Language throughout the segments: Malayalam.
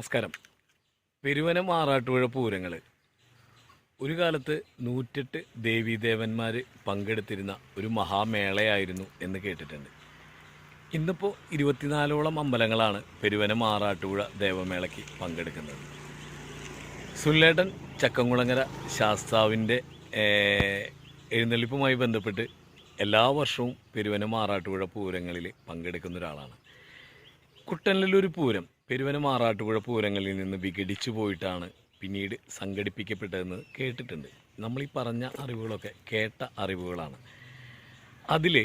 നമസ്കാരം. പെരുവനം ആറാട്ടുപുഴ പൂരങ്ങൾ ഒരു കാലത്ത് നൂറ്റെട്ട് ദേവീദേവന്മാർ പങ്കെടുത്തിരുന്ന ഒരു മഹാമേളയായിരുന്നു എന്ന് കേട്ടിട്ടുണ്ട്. ഇന്നിപ്പോൾ ഇരുപത്തിനാലോളം അമ്പലങ്ങളാണ് പെരുവനം ആറാട്ടുപുഴ ദേവമേളയ്ക്ക് പങ്കെടുക്കുന്നത്. സുല്ലേട്ടൻ ചക്കംകുളങ്ങര ശാസ്താവിന്റെ എഴുന്നള്ളിപ്പുമായി ബന്ധപ്പെട്ട് എല്ലാ വർഷവും പെരുവനം ആറാട്ടുപുഴ പൂരങ്ങളിൽ പങ്കെടുക്കുന്ന ഒരാളാണ് കുട്ടനിലൊരു പൂരം പെരുവനം മാറാട്ടുപുഴ പൂരങ്ങളിൽ നിന്ന് വിഘടിച്ചു പോയിട്ടാണ് പിന്നീട് സംഘടിപ്പിക്കപ്പെട്ടതെന്ന് കേട്ടിട്ടുണ്ട്. നമ്മൾ ഈ പറഞ്ഞ അറിവുകളൊക്കെ കേട്ട അറിവുകളാണ്. അതിൽ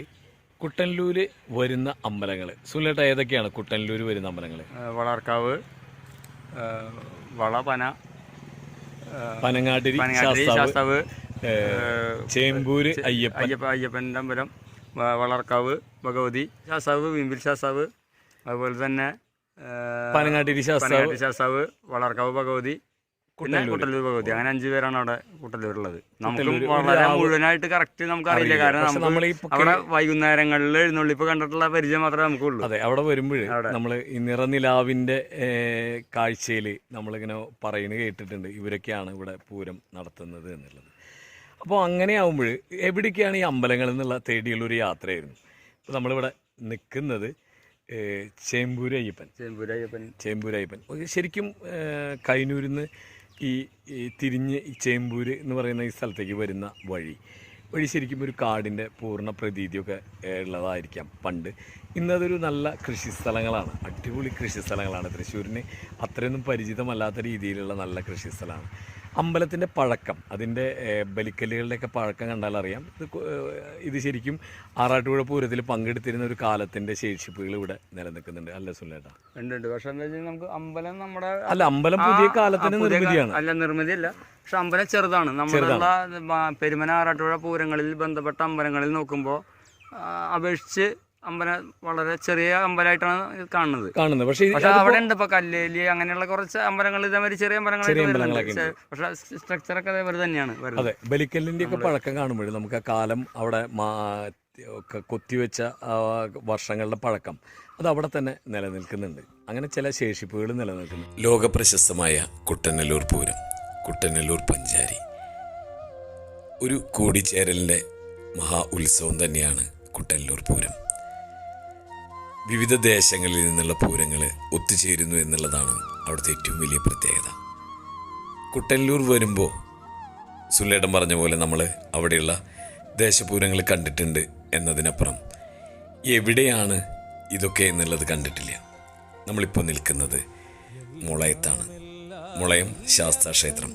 കുട്ടനല്ലൂർ വരുന്ന അമ്പലങ്ങൾ സുലേട്ട ഏതൊക്കെയാണ് കുട്ടനല്ലൂർ വരുന്ന അമ്പലങ്ങൾ വളർക്കാവ് വളപന പനങ്ങാട്ടിരി പനങ്ങാട്ടി ശാസ്താവ് ചേമ്പൂര് അയ്യപ്പ അയ്യപ്പ അയ്യപ്പന്റെ അമ്പലം വളർക്കാവ് ഭഗവതി ശാസ്താവ് വിമ്പിൽ ശാസ്താവ് അതുപോലെ തന്നെ പനങ്ങാട്ടിരി പനങ്ങാട്ടി ശാസ്താവ് വളർക്കാവ് ഭഗവതി പിന്നെ കുട്ടല്ലൂർ ഭഗവതി. അങ്ങനെ അഞ്ചു പേരാണ് അവിടെ കുട്ടല്ലൂരുള്ളത് നമുക്ക് വളരെ മുഴുവനായിട്ട് കറക്റ്റ് നമുക്ക് അറിയില്ല. കാരണം നമ്മൾ അവിടെ വൈകുന്നേരങ്ങളിൽ എഴുന്നള്ളിപ്പ് കണ്ടിട്ടുള്ള പരിചയം മാത്രമേ നമുക്കുള്ളൂ. അതെ അവിടെ വരുമ്പോൾ നമ്മൾ നമ്മൾ ഈ നിറനിലാവിന്റെ കാഴ്ചയിൽ നമ്മളിങ്ങനെ പറയുന്നത് കേട്ടിട്ടുണ്ട്. ഇവരൊക്കെയാണ് ഇവിടെ പൂരം നടത്തുന്നത് എന്നുള്ളത്. അപ്പോൾ അങ്ങനെ ആകുമ്പോൾ എവിടേക്കാണ് ഈ അമ്പലങ്ങൾ എന്നുള്ള തേടിയുള്ളൊരു യാത്രയായിരുന്നു? അപ്പോൾ നമ്മളിവിടെ നിൽക്കുന്നത് ഏഹ്, ചേമ്പൂര് അയ്യപ്പൻ ചേമ്പൂര് അയ്യപ്പൻ ചേമ്പൂര് അയ്യപ്പൻ ഒരു ശരിക്കും കൈനൂരിൽ നിന്ന് ഈ തിരിഞ്ഞ് ചേമ്പൂര് എന്ന് പറയുന്ന ഈ സ്ഥലത്തേക്ക് വരുന്ന വഴി വഴി ശരിക്കും ഒരു കാടിന്റെ പൂർണ പ്രതീതിയൊക്കെ ഉള്ളതായിരിക്കാം പണ്ട്. ഇന്നതൊരു നല്ല കൃഷി സ്ഥലങ്ങളാണ്. അടിപൊളി കൃഷി സ്ഥലങ്ങളാണ്. തൃശ്ശൂരിന് അത്രയൊന്നും പരിചിതമല്ലാത്ത രീതിയിലുള്ള നല്ല കൃഷി സ്ഥലമാണ്. അമ്പലത്തിന്റെ പഴക്കം അതിന്റെ ബലിക്കല്ലുകളുടെയൊക്കെ പഴക്കം കണ്ടാൽ അറിയാം. ഇത് ഇത് ശരിക്കും ആറാട്ടുപുഴ പൂരത്തിൽ പങ്കെടുത്തിരുന്ന ഒരു കാലത്തിന്റെ ശേഷിപ്പുകൾ ഇവിടെ നിലനിൽക്കുന്നുണ്ട്. അല്ല സുല്ലേട്ടാ ഉണ്ട് ഉണ്ട്. പക്ഷെ എന്താ വെച്ചാൽ നമുക്ക് അമ്പലം നമ്മുടെ അല്ല അമ്പലം പുതിയ കാലത്തിന് നിർമ്മിതിയാണ്. അല്ല നിർമ്മിതിയല്ല. പക്ഷെ അമ്പലം ചെറുതാണ്. നമ്മളുള്ള പെരുമന ആറാട്ടുപുഴ പൂരങ്ങളിൽ ബന്ധപ്പെട്ട അമ്പലങ്ങളിൽ നോക്കുമ്പോൾ അപേക്ഷിച്ച് അമ്പലം വളരെ ചെറിയ അമ്പലമായിട്ടാണ് കാണുന്നത്. കാണുന്നത്. പക്ഷേ പക്ഷെ അവിടെ ഉണ്ട് ഇപ്പൊ കല്ലേലി അങ്ങനെയുള്ള കുറച്ച് അമ്പലങ്ങൾ ഇതേമാതിരി ചെറിയ അമ്പലങ്ങൾ അമ്പലങ്ങളൊക്കെ സ്ട്രക്ചർ ഒക്കെ അതേപോലെ തന്നെയാണ് അതെ ബലിക്കല്ലിന്റെ ഒക്കെ പഴക്കം കാണുമ്പോൾ നമുക്ക് ആ കാലം അവിടെ ഒക്കെ കൊത്തിവെച്ച വർഷങ്ങളുടെ പഴക്കം അത് അവിടെ തന്നെ നിലനിൽക്കുന്നുണ്ട്. അങ്ങനെ ചില ശേഷിപ്പുകൾ നിലനിൽക്കുന്നു. ലോകപ്രശസ്തമായ കുട്ടനല്ലൂർ പൂരം കുട്ടനല്ലൂർ പഞ്ചാരി. ഒരു കൂടിച്ചേരലിന്റെ മഹാ ഉത്സവം തന്നെയാണ് കുട്ടനല്ലൂർ പൂരം. വിവിധ ദേശങ്ങളിൽ നിന്നുള്ള പൂരങ്ങൾ ഒത്തുചേരുന്നു എന്നുള്ളതാണ് അവിടുത്തെ ഏറ്റവും വലിയ പ്രത്യേകത. കുട്ടല്ലൂർ വരുമ്പോൾ സുല്ലേടം പറഞ്ഞ പോലെ നമ്മൾ അവിടെയുള്ള ദേശപൂരങ്ങൾ കണ്ടിട്ടുണ്ട് എന്നതിനപ്പുറം എവിടെയാണ് ഇതൊക്കെ എന്നുള്ളത് കണ്ടിട്ടില്ല. നമ്മളിപ്പോൾ നിൽക്കുന്നത് മുളയത്താണ്. മുളയം ശാസ്താക്ഷേത്രം.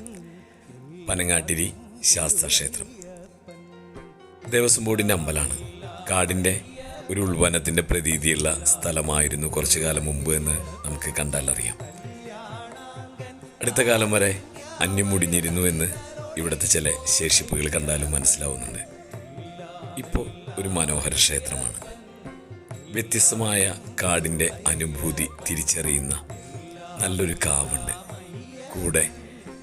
പനങ്ങാട്ടിരി ശാസ്താക്ഷേത്രം. ദേവസ്വം ബോർഡിന്റെ അമ്പലമാണ് കാടിന്റെ ഒരു ഉൾവനത്തിന്റെ പ്രതീതിയുള്ള സ്ഥലമായിരുന്നു കുറച്ചു കാലം മുമ്പ് എന്ന് നമുക്ക് കണ്ടാൽ അറിയാം. അടുത്ത കാലം വരെ അന്യം മുടിഞ്ഞിരുന്നു എന്ന് ഇവിടുത്തെ ചില ശേഷിപ്പുകൾ കണ്ടാലും മനസ്സിലാവുന്നുണ്ട്. ഇപ്പോൾ ഒരു മനോഹര ക്ഷേത്രമാണ്. വ്യത്യസ്തമായ കാടിന്റെ അനുഭൂതി തിരിച്ചറിയുന്ന നല്ലൊരു കാവുണ്ട്. കൂടെ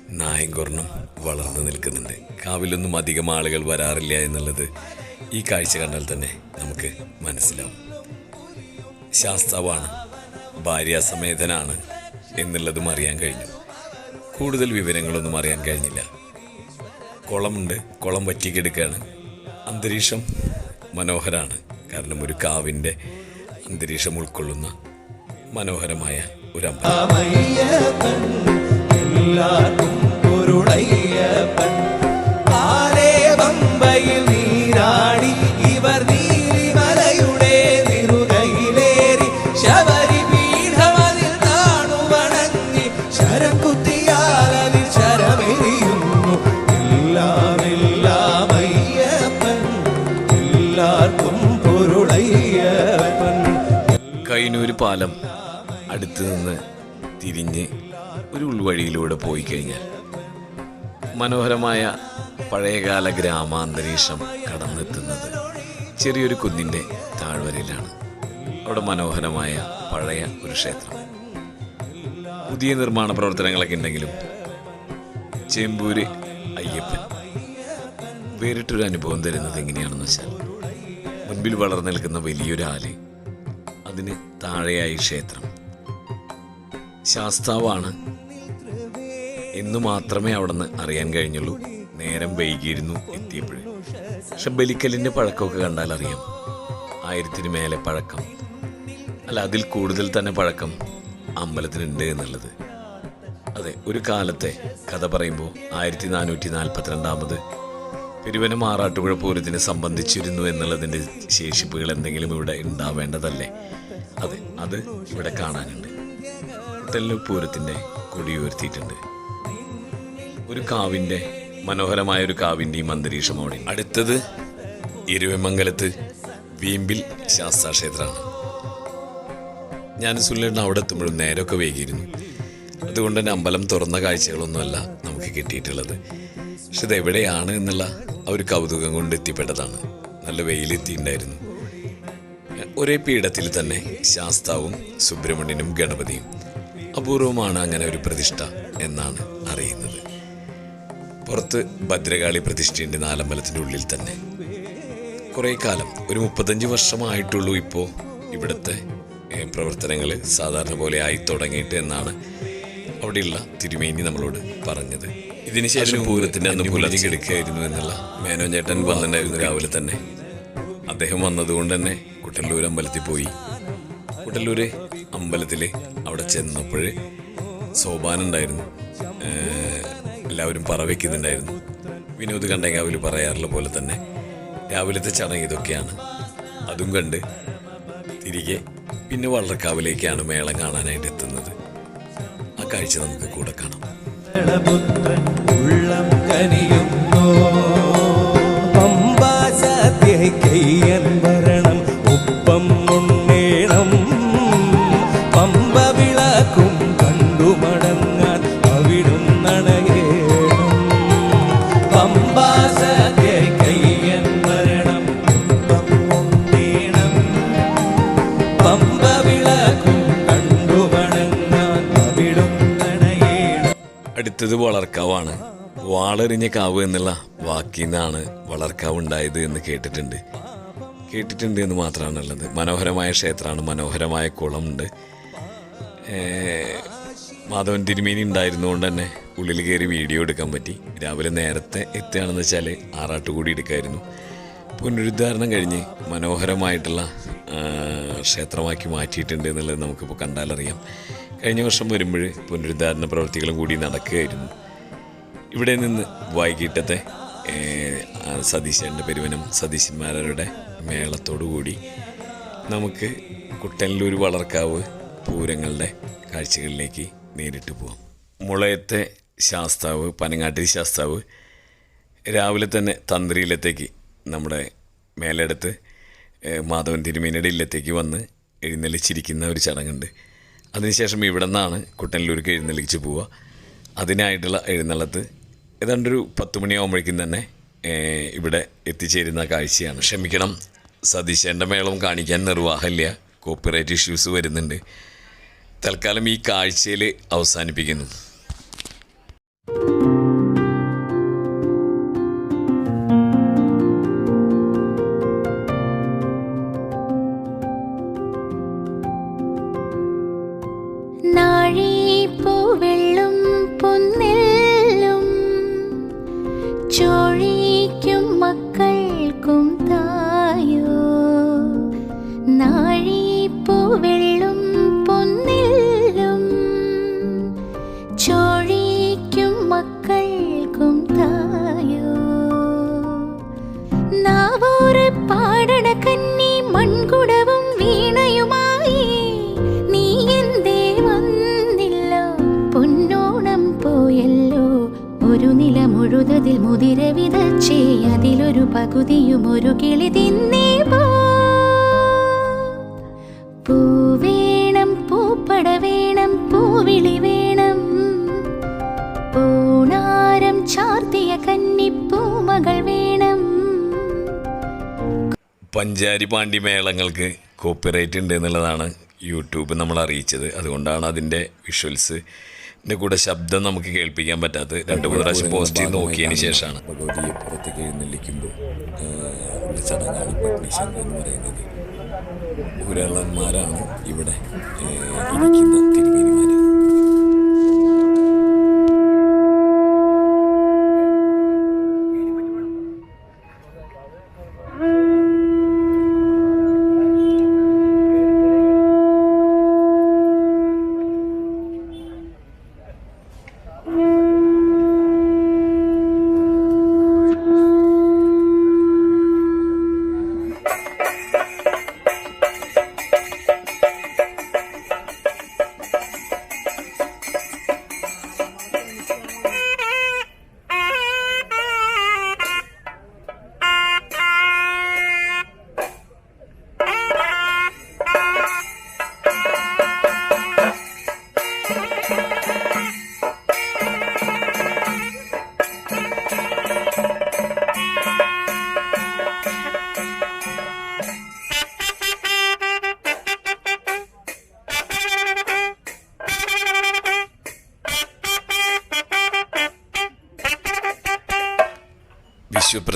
നായങ്കൊർണം വളർന്നു നിൽക്കുന്നുണ്ട്. കാവിലൊന്നും അധികം ആളുകൾ വരാറില്ല എന്നുള്ളത് ഈ കാഴ്ച കണ്ടാൽ തന്നെ നമുക്ക് മനസ്സിലാവും. ശാസ്താവാണ് ഭാര്യാസമേതനാണ് എന്നുള്ളതും അറിയാൻ കഴിഞ്ഞു. കൂടുതൽ വിവരങ്ങളൊന്നും അറിയാൻ കഴിഞ്ഞില്ല. കുളമുണ്ട് കുളം വറ്റിക്കെടുക്കുകയാണ് അന്തരീക്ഷം മനോഹരമാണ് കാരണം ഒരു കാവിന്റെ അന്തരീക്ഷം ഉൾക്കൊള്ളുന്ന മനോഹരമായ ഒരു അമ്പലം. പാലം അടുത്തു നിന്ന് തിരിഞ്ഞ് ഒരു ഉൾവഴിയിലൂടെ പോയി കഴിഞ്ഞാൽ മനോഹരമായ പഴയകാല ഗ്രാമാന്തരീക്ഷം കടന്നെത്തുന്നത് ചെറിയൊരു കുന്നിന്റെ താഴ്വരയിലാണ്. അവിടെ മനോഹരമായ പഴയ ഒരു ക്ഷേത്രം. പുതിയ നിർമ്മാണ പ്രവർത്തനങ്ങളൊക്കെ ഉണ്ടെങ്കിലും ചേമ്പൂര് അയ്യപ്പൻ വേറിട്ടൊരു അനുഭവം തരുന്നത് എങ്ങനെയാണെന്ന് വെച്ചാൽ മുൻപിൽ വളർന്നു നിൽക്കുന്ന വലിയൊരു ആൽ അതിന് താഴെയായി ക്ഷേത്രം. ശാസ്താവാണ്. എന്ന് മാത്രമേ അവിടുന്ന് അറിയാൻ കഴിഞ്ഞുള്ളൂ. നേരം വൈകിയിരുന്നു എത്തിയപ്പോഴേ. പക്ഷെ ബലിക്കലിന്റെ പഴക്കമൊക്കെ കണ്ടാൽ അറിയാം. ആയിരത്തിന് മേലെ പഴക്കം. അല്ല അതിൽ കൂടുതൽ തന്നെ പഴക്കം അമ്പലത്തിനുണ്ട് എന്നുള്ളത്. അതെ ഒരു കാലത്തെ കഥ പറയുമ്പോൾ ആയിരത്തി നാനൂറ്റി നാൽപ്പത്തിരണ്ടാമത് പെരുവന മാറാട്ടുപുഴ പൂരത്തിന് സംബന്ധിച്ചിരുന്നു എന്നുള്ളതിന്റെ ശേഷിപ്പുകൾ എന്തെങ്കിലും ഇവിടെ ഉണ്ടാവേണ്ടതല്ലേ? അതെ അത് ഇവിടെ കാണാനുണ്ട്. തെല്ലു പൂരത്തിന്റെ കൊടി ഉയർത്തിയിട്ടുണ്ട്. ഒരു കാവിന്റെ മനോഹരമായ ഒരു കാവിന്റെയും അന്തരീക്ഷം അവിടെ അടുത്തത് എരുവമംഗലത്ത് വീമ്പിൽ ശാസ്താക്ഷേത്രമാണ്. ഞാൻ സുല്ലേട്ടൻ അവിടെ എത്തുമ്പോഴും നേരമൊക്കെ വൈകിയിരുന്നു. അതുകൊണ്ട് തന്നെ അമ്പലം തുറന്ന കാഴ്ചകളൊന്നുമല്ല നമുക്ക് കിട്ടിയിട്ടുള്ളത്. പക്ഷെ ഇതെവിടെയാണ് എന്നുള്ള ഒരു കൗതുകം കൊണ്ട് എത്തിപ്പെട്ടതാണ്. നല്ല വെയിലെത്തിയിട്ടുണ്ടായിരുന്നു. ഒരേ പീഠത്തിൽ തന്നെ ശാസ്താവും സുബ്രഹ്മണ്യനും ഗണപതിയും അപൂർവമാണ് അങ്ങനെ ഒരു പ്രതിഷ്ഠ എന്നാണ് അറിയുന്നത്. പുറത്ത് ഭദ്രകാളി പ്രതിഷ്ഠയുണ്ട് നാലമ്പലത്തിന്റെ ഉള്ളിൽ തന്നെ. കുറേ കാലം ഒരു മുപ്പത്തഞ്ച് വർഷമായിട്ടുള്ളൂ ഇപ്പോൾ ഇവിടുത്തെ പ്രവർത്തനങ്ങൾ സാധാരണ പോലെ ആയി തുടങ്ങിയിട്ട് എന്നാണ് അവിടെയുള്ള തിരുമേനി നമ്മളോട് പറഞ്ഞത്. ഇതിനുശേഷം പൂരത്തിന്റെ അന്ന് പുലരി കിടക്കുകയായിരുന്നു എന്നുള്ള മേനോൻ ചേട്ടൻ വന്നിട്ടുണ്ടായിരുന്നു രാവിലെ തന്നെ. അദ്ദേഹം വന്നതുകൊണ്ട് തന്നെ കുട്ടല്ലൂർ അമ്പലത്തിൽ പോയി. കുട്ടല്ലൂർ അമ്പലത്തിൽ അവിടെ ചെന്നപ്പോൾ സോപാനുണ്ടായിരുന്നു എല്ലാവരും പറ വയ്ക്കുന്നുണ്ടായിരുന്നു വിനോദ് കണ്ടെങ്കാവിൽ പറയാറുള്ള പോലെ തന്നെ രാവിലത്തെ ചടങ്ങ് ഇതൊക്കെയാണ്. അതും കണ്ട് തിരികെ പിന്നെ വള്ളക്കാവിലേക്കാണ് മേളം കാണാനായിട്ട് എത്തുന്നത്. ആ കാഴ്ച നമുക്ക് കൂടെ കാണാം. ഉള്ളം കനിയുന്നു. പമ്പാസാധ്യൻ വരണം ഒപ്പം പമ്പ വിളക്കും കണ്ടു മടങ്ങാൻ അവിടും നണയേണം പമ്പാസാധ്യൻ വരണം ഒപ്പം ഉണ്ണേണം പമ്പ വിളക്കും കണ്ടു മടങ്ങാൻ അവിടും നണയേണം അടുത്തത് വളർക്കാവാണ്. വാളെറിഞ്ഞ കാവ് എന്നുള്ള വാക്കിൽ നിന്നാണ് വളർക്കാവ് ഉണ്ടായത് എന്ന് കേട്ടിട്ടുണ്ട്. കേട്ടിട്ടുണ്ട് എന്ന് മാത്രമാണുള്ളത്. മനോഹരമായ ക്ഷേത്രമാണ്. മനോഹരമായ കുളമുണ്ട്. മാധവൻ തിരുമേനി ഉണ്ടായിരുന്നുകൊണ്ട് തന്നെ ഉള്ളിൽ കയറി വീഡിയോ എടുക്കാൻ പറ്റി. രാവിലെ നേരത്തെ എത്തുകയാണെന്ന് വെച്ചാൽ ആറാട്ടുകൂടി എടുക്കായിരുന്നു. പുനരുദ്ധാരണം കഴിഞ്ഞ് മനോഹരമായിട്ടുള്ള ക്ഷേത്രമാക്കി മാറ്റിയിട്ടുണ്ട് എന്നുള്ളത് നമുക്കിപ്പോൾ കണ്ടാലറിയാം. കഴിഞ്ഞ വർഷം വരുമ്പോൾ പുനരുദ്ധാരണ പ്രവൃത്തികളും കൂടി നടക്കുകയായിരുന്നു. ഇവിടെ നിന്ന് വൈകിട്ടത്തെ സതീശന്റെ പെരുവനം സതീശന്മാരുടെ മേളത്തോടു കൂടി നമുക്ക് കുട്ടനല്ലൂർ വളർക്കാവ് പൂരങ്ങളുടെ കാഴ്ചകളിലേക്ക് നേരിട്ട് പോവാം. മുളയത്തെ ശാസ്താവ് പനങ്ങാട്ടി ശാസ്താവ് രാവിലെ തന്നെ തന്ത്രിയിലത്തേക്ക് നമ്മുടെ മേലെടുത്ത് മാധവൻ തിരുമേനിയുടെ ഇല്ലത്തേക്ക് വന്ന് എഴുന്നള്ളിച്ചിരിക്കുന്ന ഒരു ചടങ്ങുണ്ട്. അതിനുശേഷം ഇവിടെ നിന്നാണ് കുട്ടനിലൂർക്ക് എഴുന്നള്ളിച്ച് പോവുക. അതിനായിട്ടുള്ള എഴുന്നള്ളത്ത് ഏതാണ്ടൊരു പത്ത് മണിയാകുമ്പോഴേക്കും തന്നെ ഇവിടെ എത്തിച്ചേരുന്ന കാഴ്ചയാണ്. ക്ഷമിക്കണം സതീശേന്റെ മേളം കാണിക്കാൻ നിർവാഹമില്ല. കോപ്പിറൈറ്റ് ഇഷ്യൂസ് വരുന്നുണ്ട്. തൽക്കാലം ഈ കാഴ്ചയിൽ അവസാനിപ്പിക്കുന്നു. പകുതിയും ഒരു കിളി തിന്നേ പോ. പൂ വേണം പൂപ്പട വേണം പൂവിളി വേണം. പൂണാരം ചാർത്തിയ കന്നിപ്പൂമകൾ വേണം. പഞ്ചാരി പാണ്ടി മേളങ്ങൾക്ക് കോപ്പിറൈറ്റ് ഉണ്ട് എന്നുള്ളതാണ് യൂട്യൂബ് നമ്മൾ അറിയിച്ചത് അതുകൊണ്ടാണ് അതിന്റെ വിഷ്വൽസ് കൂടെ ശബ്ദം നമുക്ക് കേൾപ്പിക്കാൻ പറ്റാത്ത രണ്ട് മൂന്ന് പ്രാവശ്യം പോസ്റ്റ് ചെയ്ത് നോക്കിയതിന് ശേഷമാണ്. ഭഗവതിയെ പുറത്തേക്ക് എഴുന്നള്ളിക്കുമ്പോൾ ഉള്ള ചടങ്ങാണ് പട്നീശങ്ക് എന്ന് പറയുന്നത്. ഇവിടെ ഏഹ്,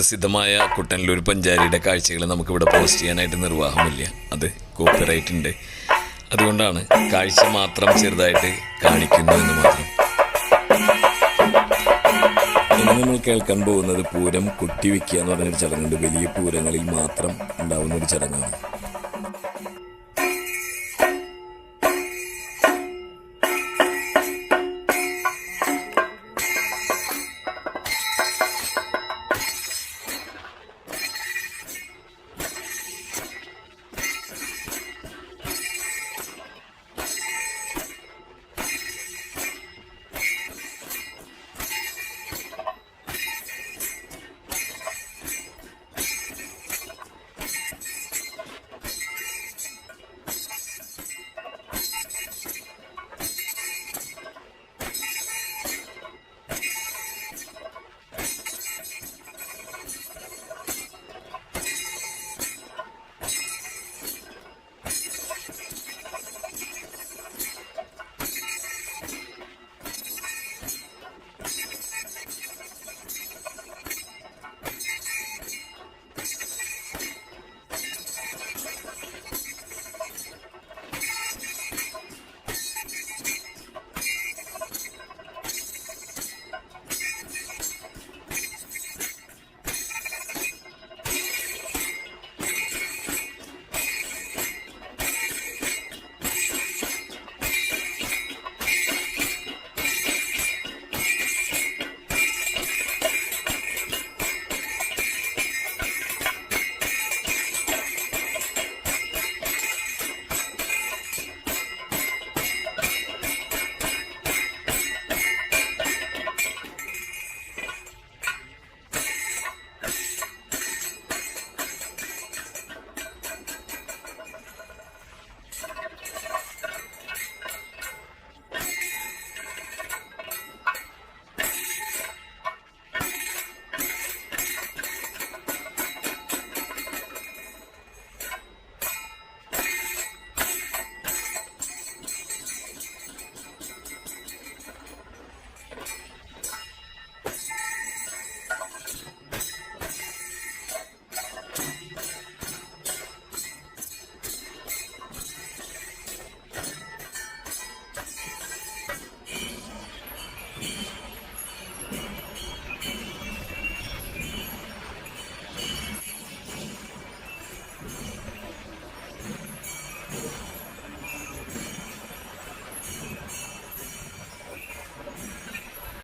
വിശ്വപ്രസിദ്ധമായ കുട്ടനല്ലൂർ പഞ്ചാരിയുടെ കാഴ്ചകൾ നമുക്കിവിടെ പോസ്റ്റ് ചെയ്യാനായിട്ട് നിർവാഹമില്ല. അത് കോപ്പിറൈറ്റ് അതുകൊണ്ടാണ് കാഴ്ച മാത്രം ചെറുതായിട്ട് കാണിക്കുന്നു എന്ന് മാത്രം. ഇന്ന് നമ്മൾ കേൾക്കാൻ പോകുന്നത് പൂരം കൊട്ടിവെക്കുക എന്ന് പറഞ്ഞൊരു ചടങ്ങുണ്ട്. വലിയ പൂരങ്ങളിൽ മാത്രം ഉണ്ടാവുന്ന ഒരു ചടങ്ങാണ്.